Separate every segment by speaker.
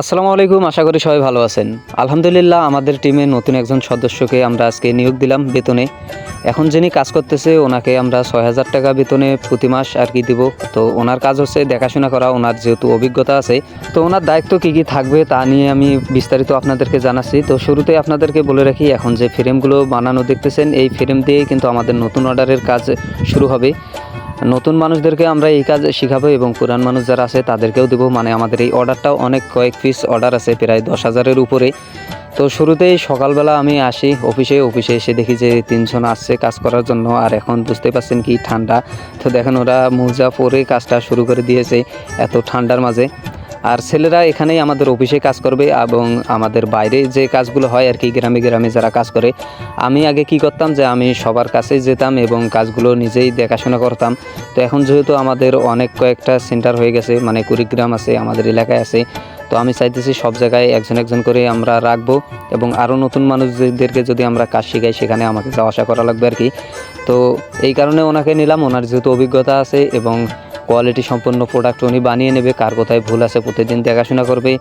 Speaker 1: আসসালামু আলাইকুম, আশা করি সবাই ভালো আছেন। আলহামদুলিল্লাহ, আমাদের টিমে নতুন একজন সদস্যকে আমরা আজকে নিয়োগ দিলাম বেতনে। এখন যিনি কাজ করতেছে, ওনাকে আমরা ছয় হাজার টাকা বেতনে প্রতি মাস আর কি দিব। তো ওনার কাজ হচ্ছে দেখাশোনা করা, ওনার যেহেতু অভিজ্ঞতা আছে। তো ওনার দায়িত্ব কী কী থাকবে তা নিয়ে আমি বিস্তারিত আপনাদেরকে জানাচ্ছি। তো শুরুতে আপনাদেরকে বলে রাখি, এখন যে ফ্রেমগুলো বানানো দেখতেছেন, এই ফ্রেম দিয়েই কিন্তু আমাদের নতুন অর্ডারের কাজ শুরু হবে। নতুন মানুষদেরকে আমরা এই কাজ শিখাবো এবং পুরান মানুষ যারা আছে তাদেরকেও দেবো। মানে আমাদের এই অর্ডারটাও অনেক কয়েক পিস অর্ডার আছে, প্রায় দশ হাজারের উপরে। তো শুরুতেই সকালবেলা আমি আসি অফিসে অফিসে এসে দেখি যে তিনজন আসছে কাজ করার জন্য, আর এখন বুঝতে পারছেন কি ঠান্ডা। তো দেখেন ওরা মোজা পরে কাজটা শুরু করে দিয়েছে, এত ঠান্ডার মাঝে। আর ছেলেরা এখানেই আমাদের অফিসে কাজ করবে এবং আমাদের বাইরে যে কাজগুলো হয় আর কি, গ্রামে গ্রামে যারা কাজ করে, আমি আগে কি করতাম যে আমি সবার কাছে যেতাম এবং কাজগুলো নিজেই দেখাশোনা করতাম। তো এখন যেহেতু আমাদের অনেক কয়েকটা সেন্টার হয়ে গেছে মানে কুড়িগ্রাম আছে, আমাদের এলাকায় আছে, তো আমি চাইতেছি সব জায়গায় একজন একজন করে আমরা রাখব এবং আরও নতুন মানুষদেরকে যদি আমরা কাজ শেখাই, সেখানে আমাকে যাওয়া আসা করা লাগবে আর কি। তো এই কারণে ওনাকে নিলাম, ওনার যেহেতু অভিজ্ঞতা আছে এবং কোয়ালিটি সম্পন্ন প্রোডাক্ট উনি বানিয়ে নেবে, কার কোথায় ভুল আছে প্রতিদিন দেখাশোনা করবে।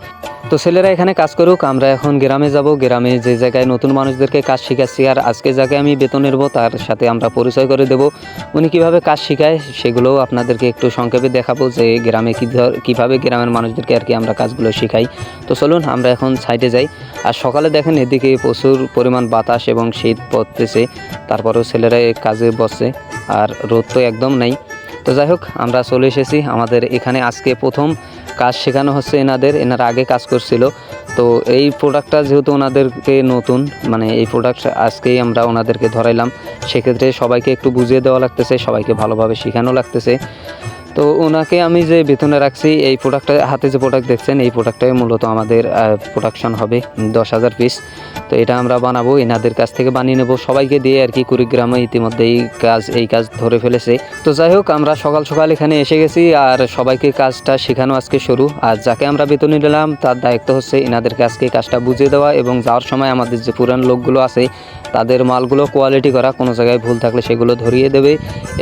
Speaker 1: তো ছেলেরা এখানে কাজ করুক, আমরা এখন গ্রামে যাব। গ্রামে যে জায়গায় নতুন মানুষদেরকে কাজ শেখাচ্ছি আর আজকে জায়গায় আমি বেতন নেব, তার সাথে আমরা পরিচয় করে দেব। উনি কীভাবে কাজ শেখায় সেগুলোও আপনাদেরকে একটু সংক্ষেপে দেখাবো যে গ্রামে কী ধর- কীভাবে গ্রামের মানুষদেরকে আর কি আমরা কাজগুলো শেখাই। তো চলুন, আমরা এখন সাইডে যাই। আর সকালে দেখেন এদিকে প্রচুর পরিমাণ বাতাস এবং শীত পড়তেছে। তারপরেও ছেলেরা কাজে বসছে। আর রোদ তো একদম নাই। তো যাই হোক, আমরা চলে এসেছি আমাদের এখানে। আজকে প্রথম কাজ শেখানো হচ্ছে এনাদের, এনারা আগে কাজ করছিল। তো এই প্রোডাক্টটা যেহেতু ওনাদেরকে নতুন মানে এই প্রোডাক্ট আজকেই আমরা ওনাদেরকে ধরাইলাম। সেক্ষেত্রে সবাইকে একটু বুঝিয়ে দেওয়া লাগতেছে, সবাইকে ভালোভাবে শেখানো লাগতেছে। তো ওনাকে আমি যে বেতনে রাখছি, এই প্রোডাক্টটা হাতে যে প্রোডাক্ট দেখছেন, এই প্রোডাক্টটাই মূলত আমাদের প্রোডাকশন হবে দশ হাজার পিস তো এটা আমরা বানাবো, এনাদের কাছ থেকে বানিয়ে নেব। সবাইকে দিয়ে আর কি কুড়িগ্রামে ইতিমধ্যে এই কাজ এই কাজ ধরে ফেলেছে। তো যাই হোক, আমরা সকাল সকাল এখানে এসে গেছি আর সবাইকে কাজটা শেখানো আজকে শুরু। আর যাকে আমরা বেতনে নিলাম, তার দায়িত্ব হচ্ছে এনাদেরকে আজকে কাজটা বুঝিয়ে দেওয়া এবং যাওয়ার সময় আমাদের যে পুরান লোকগুলো আছে, তাদের মালগুলো কোয়ালিটি করা। কোনো জায়গায় ভুল থাকলে সেগুলো ধরিয়ে দেবে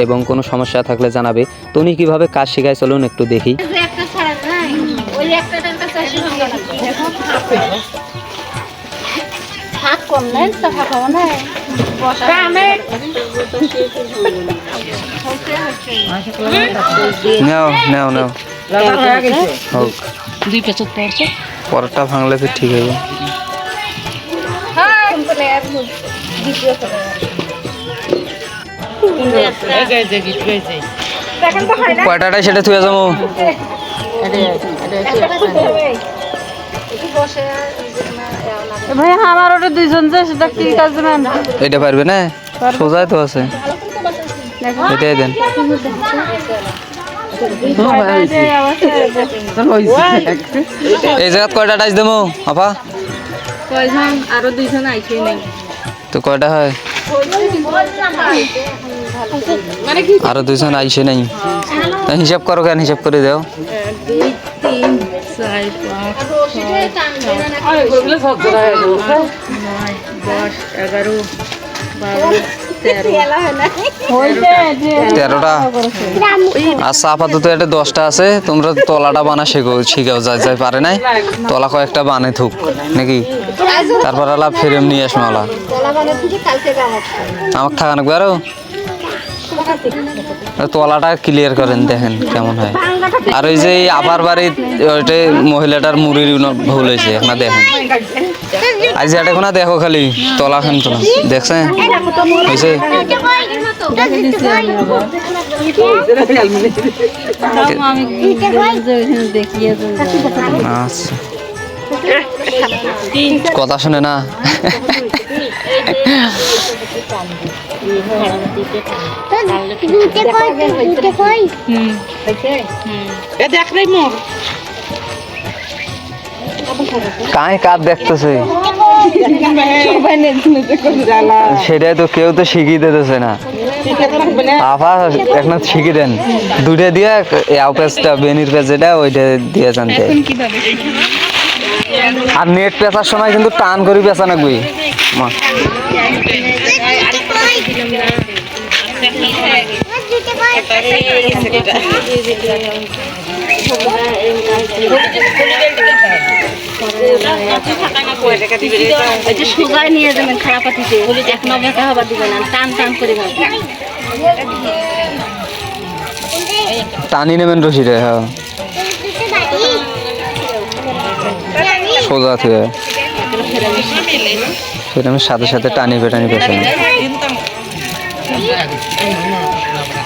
Speaker 1: এবং কোনো সমস্যা থাকলে জানাবে। তো উনি কীভাবে কাজ শেখায় চলুন একটু দেখি।
Speaker 2: যে একটা ছাড়া নাই ওই একটাটার কাছে আসি ভাঙা লাগবে দেখো হাত কম নেন তো হাত হবে না। আমি
Speaker 1: নাও নাও নাও। হোক।
Speaker 2: দুই পেছর পড়ছে
Speaker 1: পরটা ভাঙলে তো ঠিক হবে কয়টাটাই সেটা থুয়ে যাব।
Speaker 3: ভাই আমার ওটা দুইজন যে সেটা কি কাজ
Speaker 1: এটা পারবে না? সোজাই তো আছে। এটাই দেন। এই জায়গাত কয়টা টাইস দেবো আপা?
Speaker 3: কয়জন? আরও দুইজন আইছে নাই।
Speaker 1: তো কয়টা হয়? আরও দুইজন আইসে নাই। তা হিসাব করো কেন হিসাব করে দাও।
Speaker 3: দুই তিন চার পাঁচ নয় দশ এগারো বারো তেরো
Speaker 1: তেরোটা? আচ্ছা আপাতত এটা দশটা আছে তোমরা তলাটা বানা শেখো শিখাও যাই যাই পারে নাই তলা কয়েকটা বানে থুক নাকি? তারপর আলা ফ্রেম নিয়ে আসব আলা। আমার থাকা নাকবে আরও? তলাটা ক্লিয়ার করেন দেখেন কেমন হয়। আর ওই যে আবার বাড়ি ওইটা মহিলাটার মুড়ির ভুল হয়েছে না দেখেন? আজ এটা কোনা দেখো খালি তলা খান তো দেখছেন হয়েছে আচ্ছা। কথা শুনে না। কাই কার দেখতেছে। সেটাই তো কেউ তো শিখিয়ে দিতেছে না। আফা, এখন শিখিয়ে দেন। দুটো দিয়ে আউ পেজটা, বেনির যেটা ওইটা দিয়ে জানতে। আর নেট পেঁচার সময় কিন্তু টান করে পেঁচা নাকবি। মা। টান
Speaker 3: নেবেন রশিরে হ্যাঁ। সোজা থেকে সেটা আমি সাথে সাথে টানি পেটানি পেছনে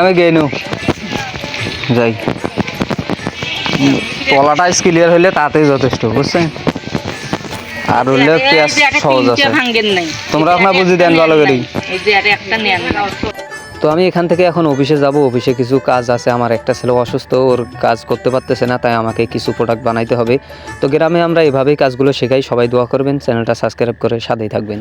Speaker 3: আমি গেয়ে যাই। তলাটা ক্লিয়ার হইলে তাতেই যথেষ্ট বুঝছেন? আর হইলে পেঁয়াজ সহজ আছে। তোমরা আপনার বুঝি দেন ভালো করে। তো আমি এখান থেকে এখন অফিসে যাব অফিসে কিছু কাজ আছে। আমার একটা ছেলে অসুস্থ ওর কাজ করতে পারতেছে না তাই আমাকে কিছু প্রোডাক্ট বানাইতে হবে। তো গ্রামে আমরা এভাবেই কাজগুলো শেখাই। সবাই দোয়া করবেন চ্যানেলটা সাবস্ক্রাইব করে সাথেই থাকবেন।